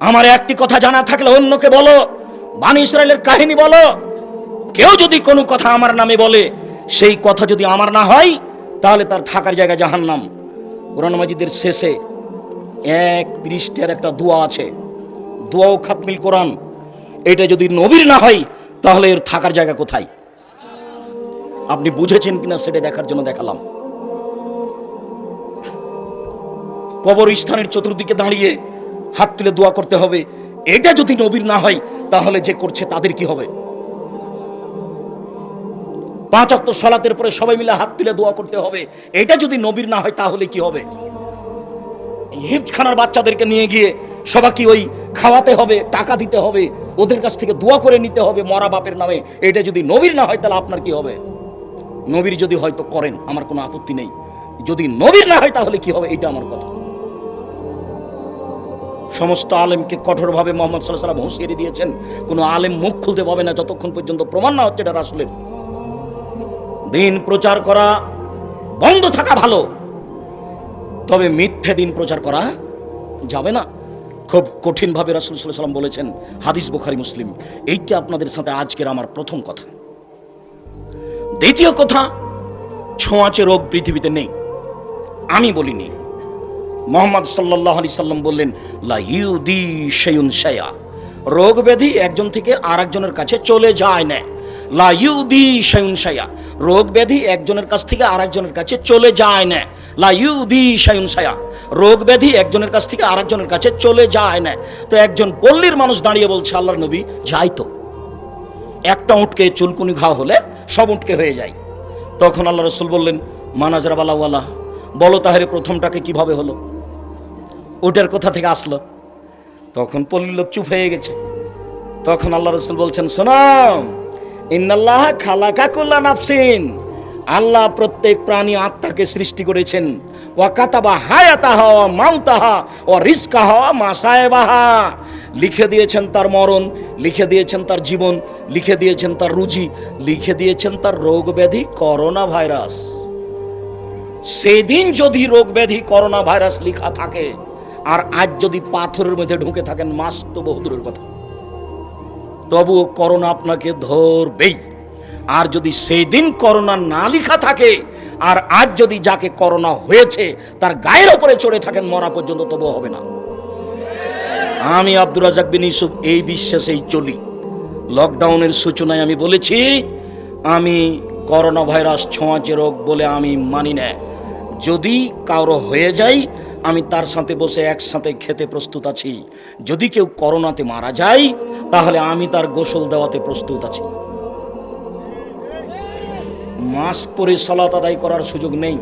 আমার একটি কথা জানা থাকলে অন্যকে বলো। বানি ইসরায়েলের কাহিনী বলো। কেউ যদি কোনো কথা আমার নামে বলে, সেই কথা যদি আমার না হয়, তাহলে তার থাকার জায়গা জাহান্নাম। কোরআন মাজিদের শেষে এক পৃষ্ঠের একটা দোয়া আছে। দোয়াও খাতমিল কোরআন। এটা যদি নবীর না হয়, তাহলে এর থাকার জায়গা কোথায়? আপনি বুঝেছেন কিনা সেটা দেখার জন্য দেখালাম। কবরস্থানের চতুর্দিকে দাঁড়িয়ে হাত তুলে দোয়া করতে হবে। এটা যদি নবীর না হয়, তাহলে যে করছে তাদের কি হবে? পাঁচ অক্ত সলাতের পরে সবাই মিলে হাত তুলে দোয়া করতে হবে। এটা যদি নবীর না হয়, তাহলে কি হবে? হিপখানার বাচ্চাদেরকে নিয়ে গিয়ে সবাইকে ওই খাওয়াতে হবে, টাকা দিতে হবে, ওদের কাছ থেকে দোয়া করে নিতে হবে মরা বাপের নামে। এটা যদি নবীর না হয়, তাহলে আপনার কি হবে? নবীর যদি হয়তো করেন, আমার কোনো আপত্তি নেই। যদি নবীর না হয়, তাহলে কি হবে? এটা আমার কথা। সমস্ত আলেমকে কঠোরভাবে মোহাম্মদ সাল্লাহ সাল্লাম হুঁশিয়ারি দিয়েছেন। কোনো আলেম মুখ খুলতে পাবে না যতক্ষণ পর্যন্ত প্রমাণ না হচ্ছে এটা রাসুলের। দিন প্রচার করা, বন্ধ থাকা ভালো। তবে মিথ্যে দিন প্রচার করা যাবে না। খুব কঠিনভাবে রাসুল সাল্লাহ সাল্লাম বলেছেন, হাদিস বুখারি, মুসলিম। এইটা আপনাদের সাথে আজকের আমার প্রথম কথা। দ্বিতীয় কথা, ছোঁয়াচে রোগ পৃথিবীতে নেই। আমি বলিনি। মোহাম্মদ সাল্লাহ আলি সাল্লাম বললেন, লা ইউদি শেয়ুন শেয়া রোগ ব্যাধি একজন থেকে আর একজনের কাছে চলে যায় না। লা ইউদি শেয়ুন শেয়া রোগ ব্যাধি একজনের কাছ থেকে আর একজনের কাছে চলে যায় না। লা ইউদি শেয়ুন শেয়া রোগ ব্যাধি একজনের কাছ থেকে আর একজনের কাছে চলে যায় না। তো একজন পল্লীর মানুষ দাঁড়িয়ে বলছে, আল্লাহর নবী, যাই তো। একটা উঁটকে চুলকুনি ঘা হলে সব উঁটকে হয়ে যায়। তখন আল্লাহ রসুল বললেন মানাজরা বালাওয়ালা বলো তাহলে প্রথমটাকে কীভাবে হলো? ওটার কোথা থেকে আসলো। তখন পল্লী লোক চুপ হয়ে গেছে। তখন আল্লাহ রসুল বলছেন শোনাম ইন্নাল্লাহ খালাকা কুল্লা নাফসিন। আল্লাহ প্রত্যেক প্রাণী আত্মাকে সৃষ্টি করেছেন। ওয়াকাতাবা হায়াতাহা ওয়া মাউতাহা ও রিস্কাহা মাসায়েবাহা লিখে দিয়েছেন তার মরণ, লিখে দিয়েছেন তার জীবন, লিখে দিয়েছেন তার রুজি, লিখে দিয়েছেন তার রোগ ব্যাধি করোনা ভাইরাস সেদিন যদি রোগ ব্যাধি করোনা ভাইরাস লিখা থাকে আর আজ যদি পাথরের মধ্যে ঢুকে থাকেন, মাস তো বহুদূরের কথা। তবুও করোনা আপনাকে ধরবেই। আর যদি সেই দিন করোনা না লিখা থাকে, আর আজ যদি যাকে করোনা হয়েছে, তার গায়ের ওপরে চড়ে থাকেন, মরা পর্যন্ত তবুও হবে না। আমি আব্দুর রাজাক বিন ইউসুফ, এই বিশ্বাসেই চলি। লকডাউনের সূচনায় আমি বলেছি, আমি করোনা ভাইরাস ছোঁয়াচে রোগ বলে আমি মানি না। যদি কারও হয়ে যায় আমি তার সাথে বসে একসাথে খেতে প্রস্তুত আছি। যদি কেউ করোনাতে মারা যায়, তাহলে আমি তার গোসল দেওয়াতে প্রস্তুত আছি। মাস্ক পরে সলাত আদায় করার সুযোগ নেই।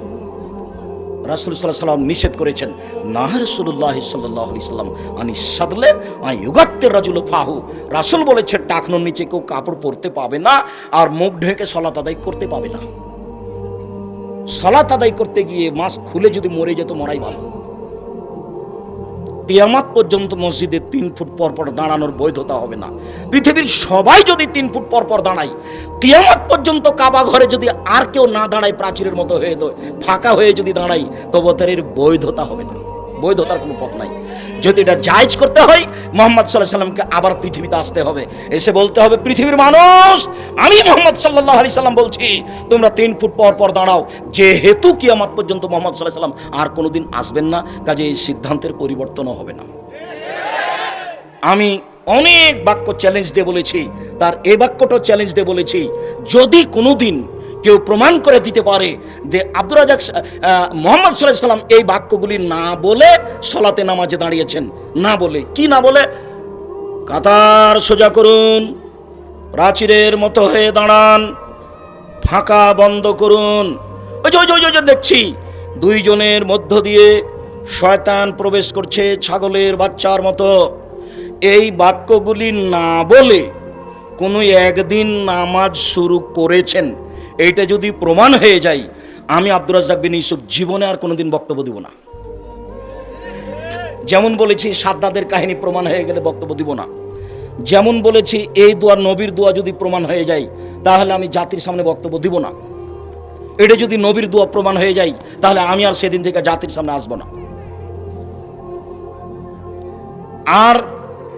রাসুল সাল্লাহ সাল্লাম নিষেধ করেছেন, না রসুল্লাহ সাল্লাহ সাল্লাম আনি সাদলে আই ইউগাত্তের রাজুল ফাহু। রাসুল বলেছে টাকনোর নিচে কেউ কাপড় পরতে পাবে না আর মুখ ঢেকে সলাত আদায় করতে পাবে না। সলাত আদায় করতে গিয়ে মাস্ক খুলে যদি মরে যেত, মরাই ভালো। কিয়ামাত পর্যন্ত মসজিদে তিন ফুট পর পর দাঁড়ানোর বৈধতা হবে না। পৃথিবীর সবাই যদি তিন ফুট পর পর দাঁড়ায়, কিয়ামাত পর্যন্ত কাবা ঘরে যদি আর কেউ না দাঁড়ায় প্রাচীরের মতো হয়ে ফাঁকা হয়ে যদি দাঁড়ায়, তবু তার বৈধতা হবে না। বৈধতার কোনো পথ নাই। যদি এটা জায়জ করতে হয়, মোহাম্মদ সাল্লাহ সাল্লামকে আবার পৃথিবীতে আসতে হবে। এসে বলতে হবে, পৃথিবীর মানুষ, আমি মোহাম্মদ সাল্লাহ আলি সাল্লাম বলছি, তোমরা তিন ফুট পর পর দাঁড়াও। যেহেতু কিয়ামাত পর্যন্ত মোহাম্মদ সাল্লাহ সাল্লাম আর কোনোদিন আসবেন না কাজে এই সিদ্ধান্তের পরিবর্তনও হবে না। আমি অনেক বাক্য চ্যালেঞ্জ দিয়ে বলেছি, তার এই বাক্যটাও চ্যালেঞ্জ দিয়ে বলেছি, যদি কোনোদিন কেউ প্রমাণ করে দিতে পারে যে আব্দুর রাজাক মোহাম্মদ সাল্লাহ সাল্লাম এই বাক্যগুলি না বলে সলাতে নামাজে দাঁড়িয়েছেন। না বলে। কি না বলে? কাতার সোজা করুন প্রাচীরের মতো হয়ে দাঁড়ান, ফাঁকা বন্ধ করুন। ওই যে দেখছি, দুইজনের মধ্য দিয়ে শয়তান প্রবেশ করছে ছাগলের বাচ্চার মতো। এই বাক্যগুলি না বলে কোনো একদিন নামাজ শুরু করেছেন। এইটা যদি প্রমাণ হয়ে যায়, আমি আব্দুর রাজ্জাক বিন ইউসুফ জীবনে আর কোনোদিন বক্তব্য দিব না। যেমন বলেছি, সাদ্দাদের কাহিনী প্রমাণ হয়ে গেলে বক্তব্য দিব না। যেমন বলেছি, এই দোয়া নবীর দোয়া যদি প্রমাণ হয়ে যায়, তাহলে আমি জাতির সামনে বক্তব্য দিব না। এটা যদি নবীর দোয়া প্রমাণ হয়ে যায়, তাহলে আমি আর সেদিন থেকে জাতির সামনে আসব না। আর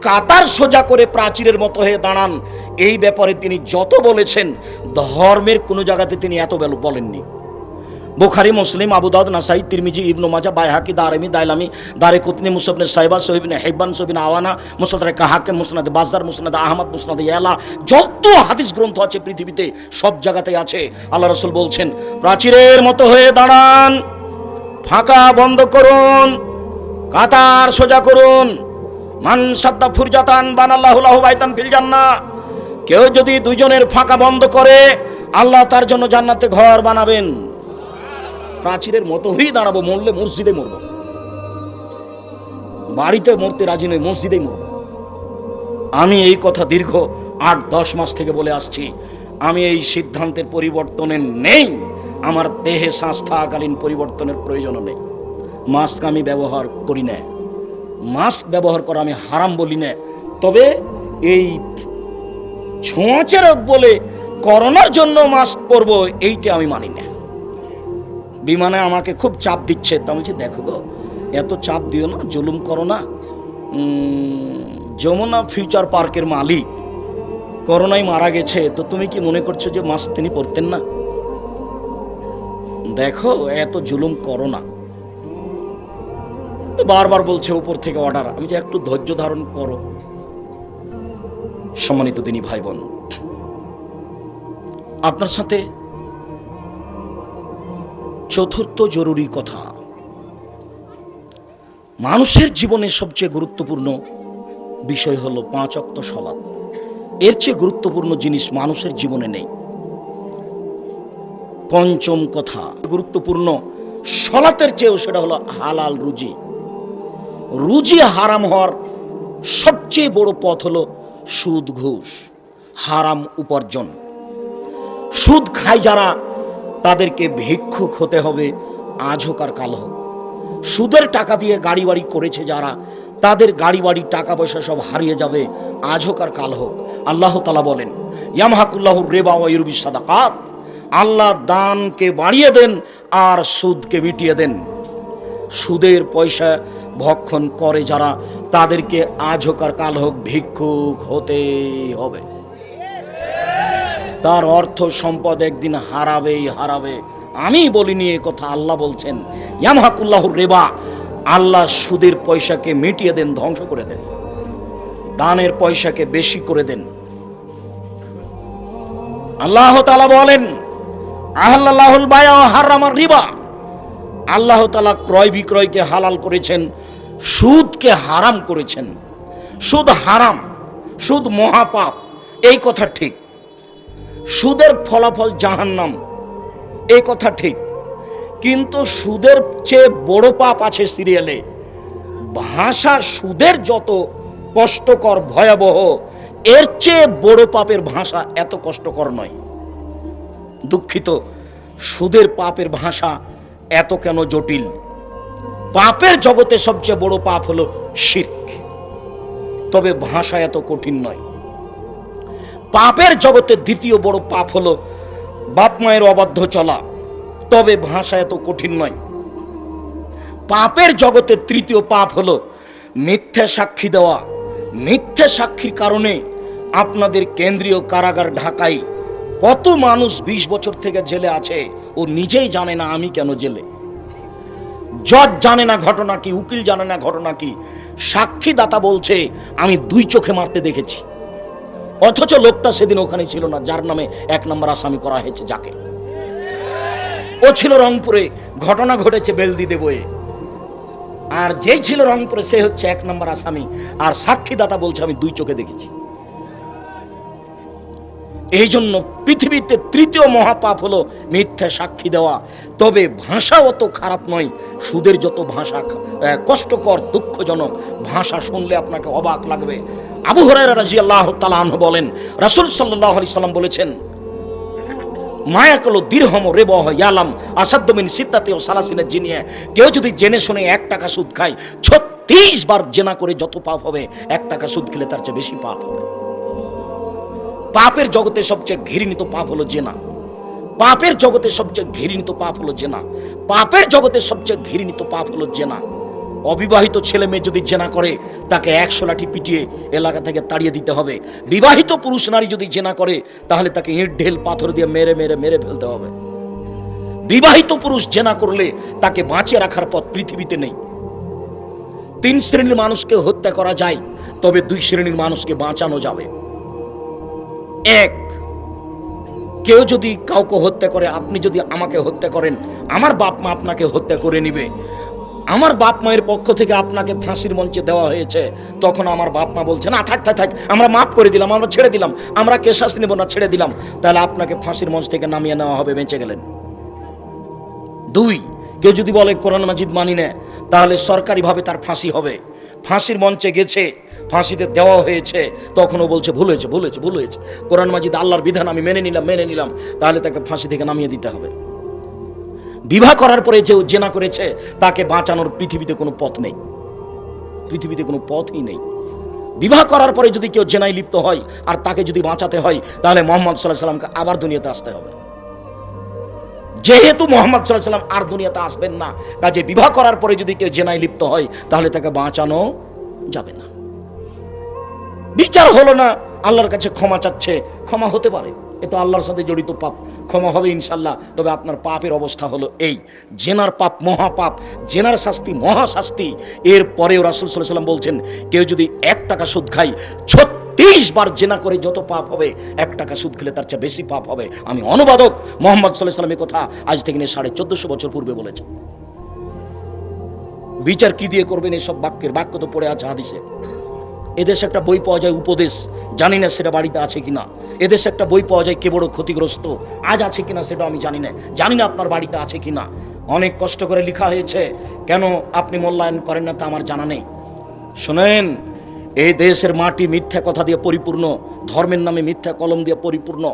কাতার সোজা করে প্রাচীরের মতো হয়ে দাঁড়ান। এই ব্যাপারে তিনি যত বলেছেন, ধর্মের কোনো জায়গাতে তিনি এত বেল- বলেননি। বুখারি, মুসলিম, আবুদাউদ, নাসাই, তিরমিজি, ইবনু মাজা বাইহাকি দারেমি দাইলামি, দারে কুতনি মুসবনে সাইবা সোহিবিনে হেব্বান সোহিবিন আওয়ানা মুসনাদে কাহাকে মুসনাদে বাজার মুসনাদে আহমদ মুসনাদে ইয়ালা, যত হাদিস গ্রন্থ আছে পৃথিবীতে, সব জায়গাতে আছে। আল্লাহ রসুল বলছেন, প্রাচীরের মতো হয়ে দাঁড়ান, ফাঁকা বন্ধ করুন, কাতার সোজা করুন। মান ফুরজাতান বানাল্লাহুল্লাহু বাইতান ফিল জান্নাহ। কেউ যদি দুইজনের ফাঁকা বন্ধ করে, আল্লাহ তার জন্য জান্নাতে ঘর বানাবেন। প্রাচীরের মতো হয়েই দাঁড়াবো, মরলে মসজিদে মরব। বাড়িতে মরতে রাজি নই, মসজিদেই মরব। আমি এই কথা দীর্ঘ আট, দশ মাস থেকে বলে আসছি। আমি এই সিদ্ধান্তের পরিবর্তনে নেই। আমার দেহে শ্বাস থাকাকালীন পরিবর্তনের প্রয়োজনও নেই। মাস্ক আমি ব্যবহার করি না। মাস্ক ব্যবহার করা আমি হারাম বলি না। তবে এই ছোঁয়াচে রোগ বলে করোনার জন্য মাস্ক পরবো, এইটা আমি মানি না। বিমানে আমাকে খুব চাপ দিচ্ছে। তা বলছি, দেখো গো, এত চাপ দিও না, জুলুম করো না। যমুনা ফিউচার পার্কের মালিক করোনায় মারা গেছে, তো তুমি কি মনে করছ যে মাস্ক তিনি পরতেন না? দেখো, এত জুলুম করো না। তো বারবার বলছে উপর থেকে অর্ডার আমি যে একটু ধৈর্য ধারণ করো। সম্মানিত দিনী ভাই বোন আপনার সাথে চতুর্থ জরুরি কথা। মানুষের জীবনে সবচেয়ে গুরুত্বপূর্ণ বিষয় হলো পাঁচ অক্ত সলাৎ। এর চেয়ে গুরুত্বপূর্ণ জিনিস মানুষের জীবনে নেই। পঞ্চম কথা, গুরুত্বপূর্ণ সলাতের চেয়েও সেটা হলো হালাল রুজি। রুজি হারাম হওয়ার সবচেয়ে বড় পথ হলো সুদ ঘুষ, হারাম উপার্জন। সুদ খায় যারা, তাদেরকে ভিক্ষুক হতে হবে আজ হোক আর কাল হোক। সুদের টাকা দিয়ে গাড়ি বাড়ি করেছে যারা, তাদের গাড়ি বাড়ি টাকা পয়সা সব হারিয়ে যাবে আজ হোক আর কাল হোক। আল্লাহ তালা বলেন ইয়ামহাকুল্লাহুর রেবা ওয়ুরবি সাদাকাত। আল্লাহ দানকে বাড়িয়ে দেন আর সুদকে মিটিয়ে দেন। সুদের পয়সা ভক্ষণ করে যারা, তাদেরকে আজ হোক আর কাল হোক ভিক্ষুক হতে হবে। তার অর্থ সম্পদ একদিন হারাবেই হারাবে। আমি বলিনি এ কথা, আল্লাহ বলছেন, ইয়ামহাকুল্লাহুর রেবা, আল্লাহ সুদের পয়সাকে মিটিয়ে দেন, ধ্বংস করে দেন। দানের পয়সাকে বেশি করে দেন। আল্লাহ তালা বলেন আহ্লাহুল বায়া হারামার রিবা। আল্লাহ তালা ক্রয় বিক্রয়কে হালাল করেছেন সুদকে হারাম করেছেন। সুদ হারাম, সুদ মহাপাপ, এই কথা ঠিক। সুদের ফলাফল জাহান্নাম, এই কথা ঠিক। কিন্তু সুদের চেয়ে বড় পাপ আছে সিরিয়ালে। ভাষা সুদের যত কষ্টকর, ভয়াবহ, এর চেয়ে বড় পাপের ভাষা এত কষ্টকর নয়। দুঃখিত, সুদের পাপের ভাষা এত কেন জটিল? পাপের জগতে সবচেয়ে বড় পাপ হলো শির্ক। তবে ভাষা এত কঠিন নয়। পাপের জগতে দ্বিতীয় বড় পাপ হলো বাপ মায়ের অবাধ্য চলা। তবে ভাষা এত কঠিন নয়। পাপের জগতে তৃতীয় পাপ হলো মিথ্যা সাক্ষী দেওয়া। মিথ্যা সাক্ষীর কারণে আপনাদের কেন্দ্রীয় কারাগার ঢাকায় কত মানুষ ২০ বছর থেকে জেলে আছে ও নিজেই জানে না আমি কেন জেলে। জজ জানে না ঘটনা কি, উকিল জানে না ঘটনা কি। সাক্ষীদাতা বলছে, আমি দুই চোখে মারতে দেখেছি। অথচ লোকটা সেদিন ওখানে ছিল না, যার নামে এক নম্বর আসামি করা হয়েছে যাকে। ও ছিল রংপুরে, ঘটনা ঘটেছে বেলদিতে বয়ে আর যেই ছিল রংপুরে, সে হচ্ছে এক নম্বর আসামি। আর সাক্ষীদাতা বলছে, আমি দুই চোখে দেখেছি। এই জন্য পৃথিবীতে তৃতীয় মহাপাপ হলো মিথ্যা সাক্ষী দেওয়া। তবে ভাষা অত খারাপ নয়। সুদের যত ভাষা কষ্টকর, দুঃখজনক ভাষা শুনলে আপনাকে অবাক লাগবে। আবু হরাইরা রাজি আল্লাহ তালাহ বলেন, রাসুল সাল্লাহ আলি সাল্লাম বলেছেন, মায়াকলো দীর্ঘম রেবহ ইয়ালাম আসাদ্দমিন সিদ্ধাতে ও সালাসিনের জিনিয়ে। কেউ যদি জেনে শুনে এক টাকা সুদ খায়, ছত্রিশ বার জেনা করে যত পাপ হবে, এক টাকা সুদ খেলে তার চেয়ে বেশি পাপ হবে। পাপের জগতে সবচেয়ে ঘৃণিত পাপ হলো জেনা। পাপের জগতে সবচেয়ে ঘৃণিত পাপ হলো জেনা। পাপের জগতে সবচেয়ে ঘৃণিত পাপ হলো জেনা। অবিবাহিত ছেলে মেয়ে যদি জেনা করে, তাকে একশো লাঠি পিটিয়ে এলাকা থেকে তাড়িয়ে দিতে হবে। বিবাহিত পুরুষ নারী যদি জেনা করে, তাহলে তাকে ইট, ঢেল, পাথর দিয়ে মেরে মেরে মেরে ফেলতে হবে। বিবাহিত পুরুষ জেনা করলে তাকে বাঁচিয়ে রাখার পথ পৃথিবীতে নেই। তিন শ্রেণির মানুষকে হত্যা করা যায়, তবে দুই শ্রেণির মানুষকে বাঁচানো যাবে। এক। কেউ যদি কাউকে হত্যা করে, আপনি যদি আমাকে হত্যা করেন, আমার বাপ মা আপনাকে হত্যা করে নিবে। আমার বাপ মায়ের পক্ষ থেকে আপনাকে ফাঁসির মঞ্চে দেওয়া হয়েছে। তখন আমার বাপ মা বলছে, না, থাক থাক আমরা মাফ করে দিলাম, আমরা ছেড়ে দিলাম, আমরা কে শাস্তি নেব না, ছেড়ে দিলাম। তাহলে আপনাকে ফাঁসির মঞ্চ থেকে নামিয়ে নেওয়া হবে, বেঁচে গেলেন। দুই, কেউ যদি বলে, কোরআন মাজিদ মানি না, তাহলে সরকারিভাবে তার ফাঁসি হবে। ফাঁসির মঞ্চে গেছে ফাঁসিতে দেওয়া হয়েছে, তখনও বলছে, ভুল হয়েছে ভুল হয়েছে ভুল হয়েছে। কোরআন মাজিদ আল্লাহর বিধান আমি মেনে নিলাম মেনে নিলাম। তাহলে তাকে ফাঁসি থেকে নামিয়ে দিতে হবে। বিবাহ করার পরে যে জেনা করেছে, তাকে বাঁচানোর পৃথিবীতে কোনো পথ নেই। পৃথিবীতে কোনো পথই নেই। বিবাহ করার পরে যদি কেউ জেনায় লিপ্ত হয়, আর তাকে যদি বাঁচাতে হয়, তাহলে মোহাম্মদ সাল্লাহ সাল্লামকে আবার দুনিয়াতে আসতে হবে। যেহেতু মোহাম্মদ সাল্লাহ সাল্লাম আর দুনিয়াতে আসবেন না, কাজে বিবাহ করার পরে যদি কেউ জেনায় লিপ্ত হয়, তাহলে তাকে বাঁচানো যাবে না। বিচার হলো না। আল্লাহর কাছে ক্ষমা চাচ্ছে। ক্ষমা হতে পারে। এ তো আল্লাহর সাথে জড়িত পাপ। ক্ষমা হবে ইনশাল্লাহ তবে আপনার পাপের অবস্থা হলো এই। জেনার পাপ মহাপাপ, জেনার শাস্তি মহা শাস্তি এর পরেও রাসুল সাল্লাহ সাল্লাম বলছেন, কেউ যদি এক টাকা সুদ খায়, ছত্রিশ বার জেনা করে যত পাপ হবে, এক টাকা সুদ খেলে তার চেয়ে বেশি পাপ হবে। আমি অনুবাদক মোহাম্মদ সাল্লাহ সাল্লামের কথা আজ থেকে নিয়ে সাড়ে চোদ্দশো বছর পূর্বে বলেছেন বিচার কি দিয়ে করবেন এসব বাক্যের? বাক্য তো পড়ে আছে হাদিসে। এদেশে একটা বই পাওয়া যায় উপদেশ। জানি না সেটা বাড়িতে আছে কি না এদেশে একটা বই পাওয়া যায় কে বড় ক্ষতিগ্রস্ত। আজ আছে কি না সেটা আমি জানি না। জানি না আপনার বাড়িতে আছে কি না অনেক কষ্ট করে লেখা হয়েছে। কেন আপনি মূল্যায়ন করেন না তা আমার জানা নেই। শোনেন, এই দেশের মাটি মিথ্যা কথা দিয়ে পরিপূর্ণ, ধর্মের নামে মিথ্যা কলম দিয়ে পরিপূর্ণ।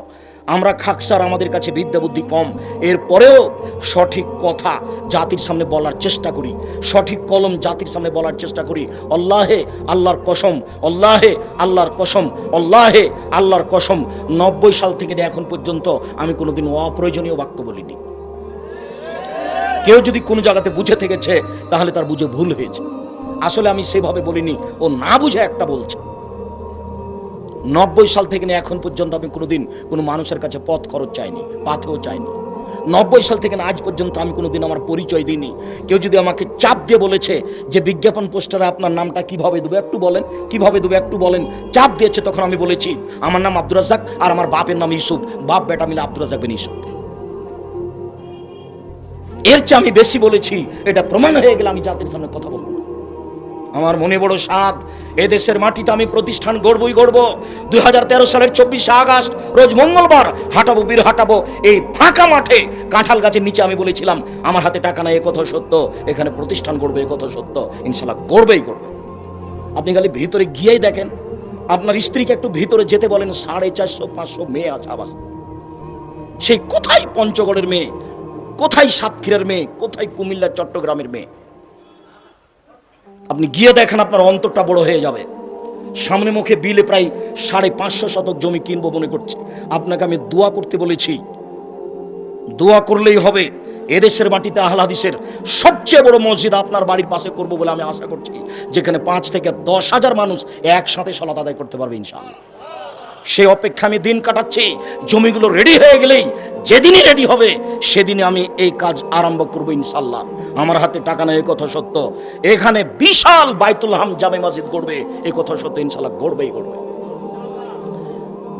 আমরা খাকসার আমাদের কাছে বিদ্যা বুদ্ধি কম। এরপরেও সঠিক কথা জাতির সামনে বলার চেষ্টা করি। সঠিক কলম জাতির সামনে বলার চেষ্টা করি। অল্লাহে আল্লাহর কসম অল্লাহে আল্লাহর কসম অল্লাহে আল্লাহর কসম। নব্বই সাল থেকে এখন পর্যন্ত আমি কোনোদিন অপ্রয়োজনীয় বাক্য বলিনি। কেউ যদি কোনো জায়গাতে বুঝে থেকেছে, তাহলে তার বুঝে ভুল হয়েছে। আসলে আমি সেভাবে বলিনি ও না বুঝে একটা বলছে। নব্বই সাল থেকে নিয়ে এখন পর্যন্ত আমি কোনোদিন কোনো মানুষের কাছে পথ খরচ চাইনি, পাথেও চাইনি। নব্বই সাল থেকে আজ পর্যন্ত আমি কোনোদিন আমার পরিচয় দিইনি। কেউ যদি আমাকে চাপ দিয়ে বলেছে যে বিজ্ঞাপন পোস্টারে আপনার নামটা কীভাবে দেবো, একটু বলেন, কীভাবে দেবো, একটু বলেন। চাপ দিয়েছে তখন আমি বলেছি, আমার নাম আব্দুর রাজ্জাক আর আমার বাপের নাম ইউসুফ, বাপ বেটা মিলে আব্দুর রাজ্জাক বিন ইউসুফ। এর চেয়ে আমি বেশি বলেছি, এটা প্রমাণ হয়ে গেলে আমি জাতির সামনে কথা বলব না। আমার মনে বড় সাদ এদেশের মাটিতে আমি প্রতিষ্ঠান গড়বই গড়ব। দুই হাজার তেরো সালের চব্বিশে আগস্ট, রোজ মঙ্গলবার হাঁটাবো, বীর হাঁটাবো। এই ফাঁকা মাঠে কাঁঠাল গাছের নিচে আমি বলেছিলাম, আমার হাতে টাকা নাই কথা সত্য। এখানে প্রতিষ্ঠান গড়বে কথা সত্য। ইনশাল্লাহ গড়বেই গড়বে। আপনি খালি ভিতরে গিয়েই দেখেন, আপনার স্ত্রীকে একটু ভিতরে যেতে বলেন, সাড়ে চারশো, পাঁচশো মেয়ে আছে আবাস। সেই কোথায় পঞ্চগড়ের মেয়ে? কোথায় সাতক্ষীরার মেয়ে? কোথায় কুমিল্লা, চট্টগ্রামের মেয়ে? আপনি গিয়ে দেখেন আপনার অন্তরটা বড় হয়ে যাবে। সামনে মুখে বিলে প্রায় সাড়ে পাঁচশো শতক জমি কিনবো মনে করছি। আপনাকে আমি দোয়া করতে বলেছি। দোয়া করলেই হবে। এদেশের মাটিতে আহলাদিসের সবচেয়ে বড় মসজিদ আপনার বাড়ির পাশে করব বলে আমি আশা করছি। যেখানে পাঁচ থেকে দশ হাজার মানুষ একসাথে সলাত আদায় করতে পারবে ইনশাআল্লাহ। সে অপেক্ষা আমি দিন কাটাচ্ছি। জমিগুলো রেডি হয়ে গেলেই যেদিনই রেডি হবে সেদিনে আমি এই কাজ আরম্ভ করব ইনশাল্লাহ আমার হাতে টাকা নেই কথা সত্য। এখানে বিশাল বাইতুল হাম জামে মসজিদ গড়বে, এ কথা সত্য ইনশাল্লাহ গড়বেই গড়বে।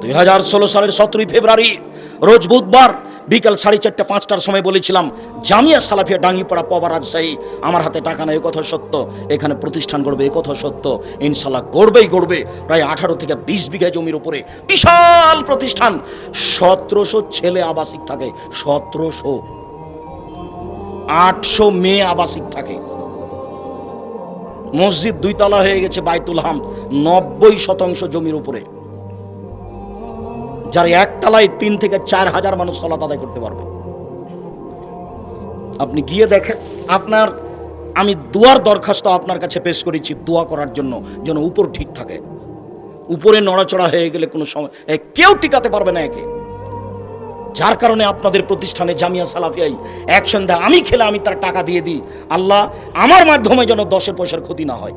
দুই হাজার ষোলো সালের সতেরোই ফেব্রুয়ারি, রোজ বুধবার বিকাল সাড়ে চারটে, পাঁচটার সময় বলেছিলাম, জামিয়া সালাফিয়া ডাঙ্গিপাড়া পবা রাজশাহী, আমার হাতে টাকা নেই কথা সত্য। এখানে প্রতিষ্ঠান গড়বে কথা সত্য। ইনশাল্লাহ গড়বেই গড়বে। প্রায় আঠারো থেকে বিশ বিঘা জমির উপরে বিশাল প্রতিষ্ঠান। সতেরোশো ছেলে আবাসিক থাকে, সতেরোশো। আটশো মেয়ে আবাসিক থাকে। মসজিদ দুইতলা হয়ে গেছে বাইতুল হাম, নব্বই শতাংশ জমির উপরে। যার একতলায় তিন থেকে চার হাজার মানুষ সলাত আদায় করতে পারবে। আপনি গিয়ে দেখেন, আপনার, আমি দুয়ার দরখাস্ত আপনার কাছে পেশ করেছি দোয়া করার জন্য, যেন উপর ঠিক থাকে। উপরে নড়াচড়া হয়ে গেলে কোনো সময় কেউ টিকাতে পারবে না একে। যার কারণে আপনাদের প্রতিষ্ঠানে জামিয়া সালাফিয়াই এক সন্ধ্যা আমি খেলে আমি তার টাকা দিয়ে দিই। আল্লাহ, আমার মাধ্যমে যেন দশের পয়সার ক্ষতি না হয়।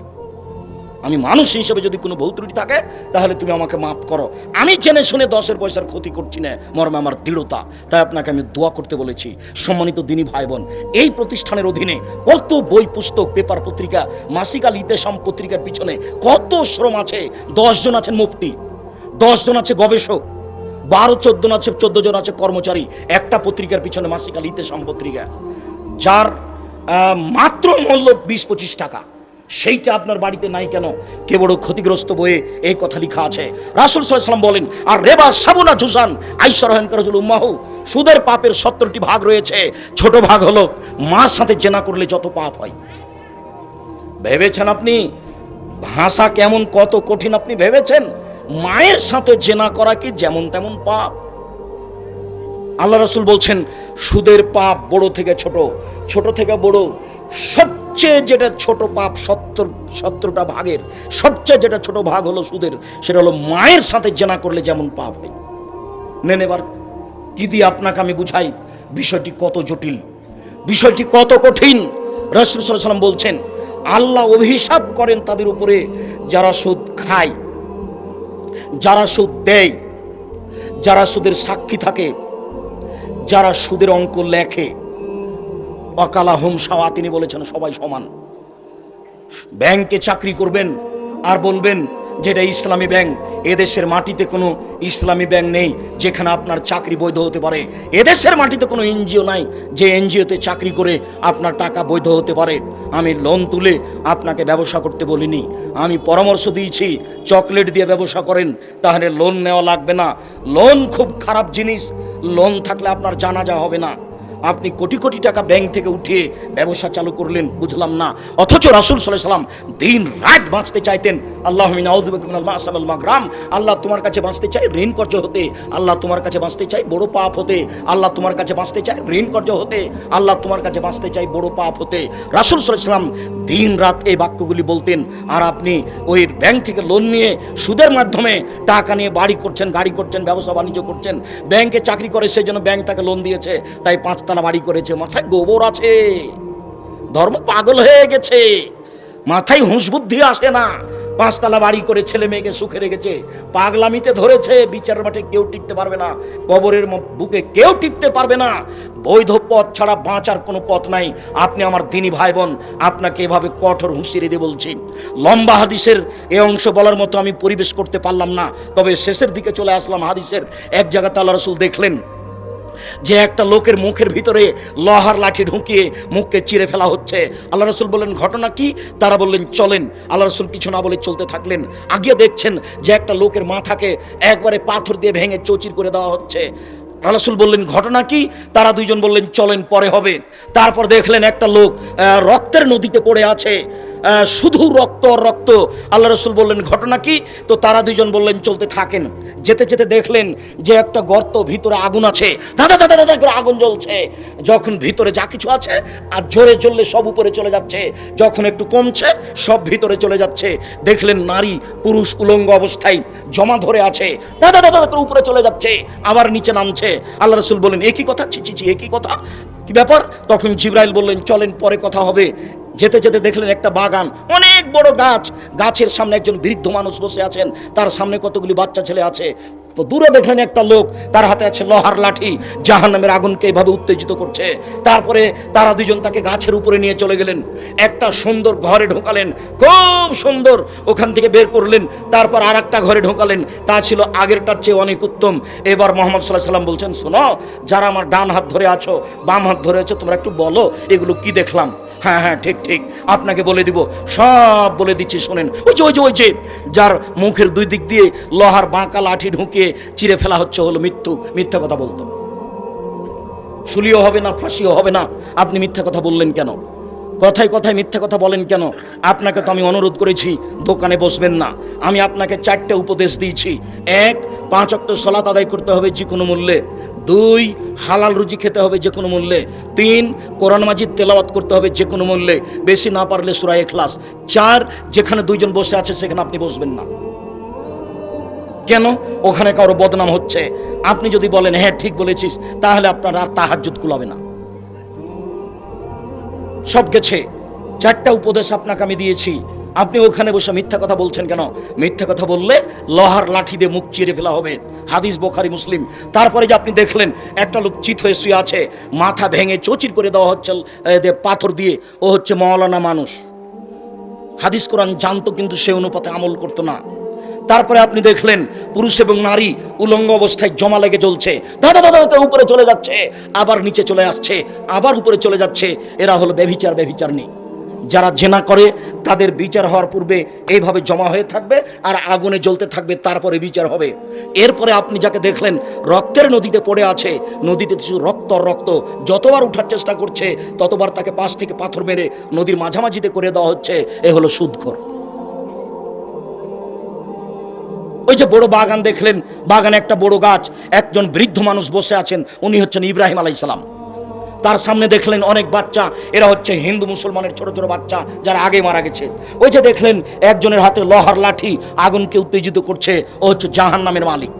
আমি মানুষ হিসেবে যদি কোনো ভুল ত্রুটি থাকে, তাহলে তুমি আমাকে মাফ করো। আমি জেনে শুনে দশের পয়সার ক্ষতি করছি না, মর্মে আমার দৃঢ়তা। তাই আপনাকে আমি দোয়া করতে বলেছি। সম্মানিত দিনী ভাই বোন এই প্রতিষ্ঠানের অধীনে কত বই, পুস্তক, পেপার পত্রিকা মাসিকাল ইতেসাম পত্রিকার পিছনে কত শ্রম আছে? জন আছেন মুফতি জন আছে গবেষক, বারো, চোদ্দ জন আছে, চোদ্দ জন আছে কর্মচারী, একটা পত্রিকার পিছনে মাসিকাল ইতেসাম পত্রিকা, যার মাত্র মূল্য বিশ, পঁচিশ টাকা। সেইটা আপনার বাড়িতে নাই কেন? কে বড় ক্ষতিগ্রস্ত বইয়ে এই কথা লেখা আছে? রাসুল সাল্লাম বলেন, আর রেবা সাবুনা জুসান, আইসা রহেন করাজুল উম্মাহু, সুদের পাপের সত্তরটি ভাগ রয়েছে, ছোট ভাগ হলো মার সাথে জেনা করলে যত পাপ হয়। ভেবেছেন আপনি? ভাষা কেমন, কত কঠিন আপনি ভেবেছেন? মায়ের সাথে জেনা করা কি যেমন তেমন পাপ? আল্লাহ রাসুল বলছেন, সুদের পাপ বড় থেকে ছোট ছোট থেকে বড় সবচেয়ে যেটা ছোট পাপ সত্তর, সত্তরটা ভাগের, সবচেয়ে যেটা ছোট ভাগ হলো সুদের, সেটা হলো মায়ের সাথে জেনা করলে যেমন পাপ হয়। নেন এবার, কি আপনাকে আমি বুঝাই? বিষয়টি কত জটিল, বিষয়টি কত কঠিন? রসুল সাল্লাম বলছেন, আল্লাহ অভিশাপ করেন তাদের উপরে যারা সুদ খায়, যারা সুদ দেয়, যারা সুদের সাক্ষী থাকে, যারা সুদের অঙ্ক লেখে। অকালা হোম সাওয়া, তিনি বলেছেন, সবাই সমান। ব্যাংকে চাকরি করবেন আর বলবেন, যেটা ইসলামী ব্যাংক, এদেশের মাটিতে কোনো ইসলামী ব্যাংক নেই, যেখানে আপনার চাকরি বৈধ হতে পারে। এদেশের মাটিতে কোনো এনজিও নাই, যে এনজিওতে চাকরি করে আপনার টাকা বৈধ হতে পারে। আমি লোন তুলে আপনাকে ব্যবসা করতে বলিনি। আমি পরামর্শ দিয়েছি, চকলেট দিয়ে ব্যবসা করেন, তাহলে লোন নেওয়া লাগবে না। লোন খুব খারাপ জিনিস, লোন থাকলে আপনার জানাজা হবে না। আপনি কোটি কোটি টাকা ব্যাংক থেকে উঠিয়ে ব্যবসা চালু করলেন, বুঝলাম না। অথচ রাসুল সাল্লাম দিন রাত বাঁচতে চাইতেন। আল্লাহ গ্রাম আল্লাহ তোমার কাছে বাঁচতে চাই ঋণ কর্য হতে। আল্লাহ তোমার কাছে বাঁচতে চাই বড় পাপ হতে। আল্লাহ তোমার কাছে বাঁচতে চাই ঋণ কর্য হতে। আল্লাহ তোমার কাছে বাঁচতে চাই বড় পাপ হতে। রাসুল সাল্লাম দিন রাত এই বাক্যগুলি বলতেন, আর আপনি ওই ব্যাংক থেকে লোন নিয়ে সুদের মাধ্যমে টাকা নিয়ে বাড়ি করছেন, গাড়ি করছেন, ব্যবসা বাণিজ্য করছেন, ব্যাংকে চাকরি করে সেই জন্য ব্যাংক তাকে লোন দিয়েছে, তাই পাঁচতলা বাড়ি করেছে, মাথায় গোবর আছে। ধর্ম পাগল হয়ে গেছে। মাথায় হুঁশ বুদ্ধি আসে না। পাঁচতলা বাড়ি করে ছেলে মেয়েকে সুখে রেখেছে। পাগলামিতে ধরেছে, বিচার মাঠে কেউ টিকতে পারবে না। কবরের বুকে কেউ টিকতে পারবে না। বৈধ পথ ছাড়া বাঁচার কোনো পথ নাই। আপনি আমার দিনী ভাই বোন আপনাকে এভাবে কঠোর হুঁশিয়ে দিয়ে বলছি। লম্বা হাদিসের এ অংশ বলার মতো আমি পরিবেশ করতে পারলাম না। তবে শেষের দিকে চলে আসলাম হাদিসের। এক জায়গাতে আল্লাহ রসুল দেখলেন যে একটা লোকের মুখের ভিতরে লোহার লাঠি ঢুকিয়ে মুখকে চিরে ফেলা হচ্ছে। আল্লাহ রসুল বললেন, ঘটনা কি? তারা বললেন, চলেন। আল্লাহ রসুল কিছু না বলে চলতে থাকলেন। আগিয়ে দেখছেন যে একটা লোকের মাথাকে একবারে পাথর দিয়ে ভেঙে চৌচির করে দেওয়া হচ্ছে। রাসুল বললেন, ঘটনা কি? তারা দুইজন বললেন, চলেন, পরে হবে। তারপর দেখলেন একটা লোক রক্তের নদীতে পড়ে আছে। শুধু রক্ত রক্ত। আল্লাহ রসুল বললেন, ঘটনা কি? তো তারা দুইজন বললেন, চলতে থাকেন। যেতে যেতে দেখলেন যে একটা গর্ত ভিতরে আগুন আছে। দাদা দাদা দাদা করে আগুন জ্বলছে। যখন ভিতরে যা কিছু আছে, আর জোরে জ্বললে সব উপরে চলে যাচ্ছে, যখন একটু কমছে, সব ভিতরে চলে যাচ্ছে। দেখলেন নারী, পুরুষ, উলঙ্গ অবস্থায় জমা ধরে আছে। দাদা দাদা করে উপরে চলে যাচ্ছে, আবার নিচে নামছে। আল্লাহ রসুল বললেন একই কথা? ছি একই কথা? কি ব্যাপার? তখন জিব্রাইল বললেন, চলেন, পরে কথা হবে। যেতে যেতে দেখলেন একটা বাগান, অনেক বড় গাছ। গাছের সামনে একজন বৃদ্ধ মানুষ বসে আছেন, তার সামনে কতগুলি বাচ্চা ছেলে আছে। তো দূরে দেখলেন একটা লোক, তার হাতে আছে লোহার লাঠি জাহান নামের আগুনকে এভাবে উত্তেজিত করছে। তারপরে তারা দুজন তাকে গাছের উপরে নিয়ে চলে গেলেন। একটা সুন্দর ঘরে ঢোকালেন, খুব সুন্দর। ওখান থেকে বের করলেন, তারপর আর একটা ঘরে ঢোকালেন। তা ছিল আগেরটার চেয়ে অনেক উত্তম। এবার মোহাম্মদ সাল্লাহ সাল্লাম বলছেন, শোনো, যারা আমার ডান হাত ধরে আছো, বাম হাত ধরে আছো, তোমরা একটু বলো, এগুলো কি দেখলাম? হ্যাঁ হ্যাঁ ঠিক ঠিক। আপনাকে বলে দিব, সব বলে দিচ্ছি, শোনেন। ওই যে ওই যে ওই যে, যার মুখের দুই দিক দিয়ে লোহার বাঁকা লাঠি ঢুকিয়ে চিরে ফেলা হচ্ছে, হলো মৃত্যু মিথ্যা কথা বলতো। শুলিও হবে না, ফাঁসিও হবে না। আপনি মিথ্যা কথা বললেন কেন? কথায় কথায় মিথ্যা কথা বলেন কেন? আপনাকে তো আমি অনুরোধ করেছি, দোকানে বসবেন না। আমি আপনাকে চারটে উপদেশ দিয়েছি। এক, পাঁচ অক্ট সলাত আদায় করতে হবে যে কোনো মূল্যে। দুই, হালাল রুজি খেতে হবে যে কোনো মূল্যে। তিন, কোরআন মাজিদ তেলাওয়াত করতে হবে যে কোনো মূল্যে। বেশি না পারলে সুরায় এখলাস চার, যেখানে দুইজন বসে আছে সেখানে আপনি বসবেন না। কেন? ওখানে কারও বদনাম হচ্ছে। আপনি যদি বলেন হ্যাঁ ঠিক বলেছিস, তাহলে আপনার আর তাহাজ্জুদ কুলাবে না। সব গেছে। চারটা উপদেশ আপনাকে আমি দিয়েছি। আপনি ওখানে বসে মিথ্যা কথা বলছেন কেন? মিথ্যা কথা বললে লোহার লাঠি দিয়ে মুখ চিরে ফেলা হবে। হাদিস বোখারি, মুসলিম। তারপরে যে আপনি দেখলেন, একটা লোক চিত হয়ে শুয়ে আছে, মাথা ভেঙে চচির করে দেওয়া হচ্ছে পাথর দিয়ে। ও হচ্ছে মওলানা মানুষ। হাদিস কোরআন জানতো কিন্তু সে অনুপাতে আমল করতো না। তারপরে আপনি দেখলেন পুরুষ এবং নারী উলঙ্গ অবস্থায় জমা লেগে জ্বলছে। দাদা দাদা উপরে চলে যাচ্ছে, আবার নিচে চলে আসছে, আবার উপরে চলে যাচ্ছে। এরা হলো বেভিচার বেভিচার নেই যারা জেনা করে, তাদের বিচার হওয়ার পূর্বে এইভাবে জমা হয়ে থাকবে আর আগুনে জ্বলতে থাকবে, তারপরে বিচার হবে। এরপরে আপনি যাকে দেখলেন, রক্তের নদীতে পড়ে আছে। নদীতে শুধু রক্ত রক্ত। যতবার উঠার চেষ্টা করছে, ততবার তাকে পাশ থেকে পাথর মেরে নদীর মাঝামাঝিতে করে দেওয়া হচ্ছে। এ হলো সুদখোর। ওই যে বড় বাগান দেখলেন, বাগানে একটা বড় গাছ, একজন বৃদ্ধ মানুষ বসে আছেন, উনি হচ্ছেন ইব্রাহিম আলাইসালাম তার সামনে দেখলেন অনেক বাচ্চা, এরা হচ্ছে হিন্দু মুসলমানের ছোট ছোট বাচ্চা, যারা আগে মারা গেছে। ওই যে দেখলেন একজনের হাতে লহার লাঠি, আগুনকে উত্তেজিত করছে, ও হচ্ছে জাহান নামের মালিক।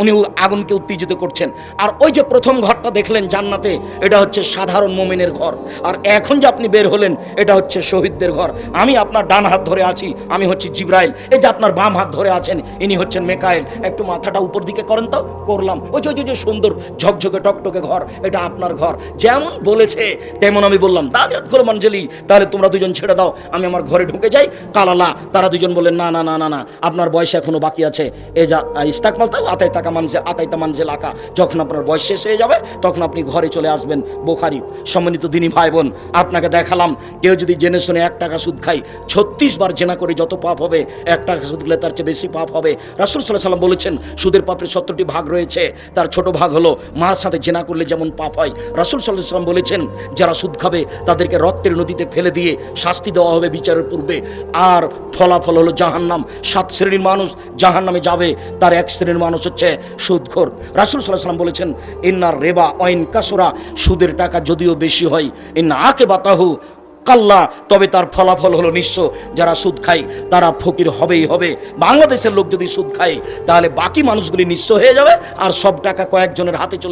উনি আগুনকে উত্তেজিত করছেন। আর ওই যে প্রথম ঘরটা দেখলেন জান্নাতে, এটা হচ্ছে সাধারণ মোমিনের ঘর। আর এখন যে আপনি বের হলেন, এটা হচ্ছে শহীদদের ঘর। আমি আপনার ডান হাত ধরে আছি, আমি হচ্ছে জিব্রাইল। এই যে আপনার বাম হাত ধরে আছেন, ইনি হচ্ছেন মেকাইল। একটু মাথাটা উপর দিকে করেন তো, করলাম। ওই যে যে- সুন্দর ঝকঝকে টকটকে ঘর, এটা আপনার ঘর। যেমন বলেছে, তেমন আমি বললাম দাঁড়িয়ে খোলো মঞ্জলি, তাহলে তোমরা দুজন ছেড়ে দাও, আমি আমার ঘরে ঢুকে যাই, কালালা। তারা দুজন বললেন, না না না না না, আপনার বয়স এখনও বাকি আছে। এ যা ইস্তাকমাল তাও আতাই টাকা মানছে আতাইতা মানছে লাকা যখন আপনার বয়স শেষ হয়ে যাবে, তখন আপনি ঘরে চলে আসবেন বোখারি। সম্মানিত দিনী ভাই বোন আপনাকে দেখালাম, কেউ যদি জেনে শুনে এক টাকা সুদ খায়, ছত্রিশ বার জেনা করে যত পাপ হবে, এক টাকা সুদ খেলে তার চেয়ে বেশি পাপ হবে। রাসুল সাল্লাহ সাল্লাম বলেছেন, সুদের পাপের সত্তরটি ভাগ রয়েছে, তার ছোট ভাগ হলো মার সাথে জেনা করলে যেমন পাপ হয়। রাসুল সাল্লাহ সাল্লাম বলেছেন, যারা সুদ খাবে, তাদেরকে রক্তের নদীতে ফেলে দিয়ে শাস্তি দেওয়া হবে বিচারের পূর্বে। আর ফলাফল হলো জাহান্নাম। সাত শ্রেণির মানুষ জাহান্নামে যাবে, তার এক শ্রেণির মানুষ হচ্ছে সুদখোর। রাসুল সাল্লাম বলেছেন ইন্নার রেবা অইন কাসুরা সুদের টাকা যদিও বেশি হয়। ইন্না আকে বাতাহু কাল্লা তবে তার ফলাফল হলো নিঃস্ব। যারা সুদ খায়, তারা ফকির হবেই হবে। বাংলাদেশের লোক যদি সুদ খায়, তাহলে বাকি মানুষগুলি নিঃস্ব হয়ে যাবে, আর সব টাকা কয়েকজনের হাতে চলে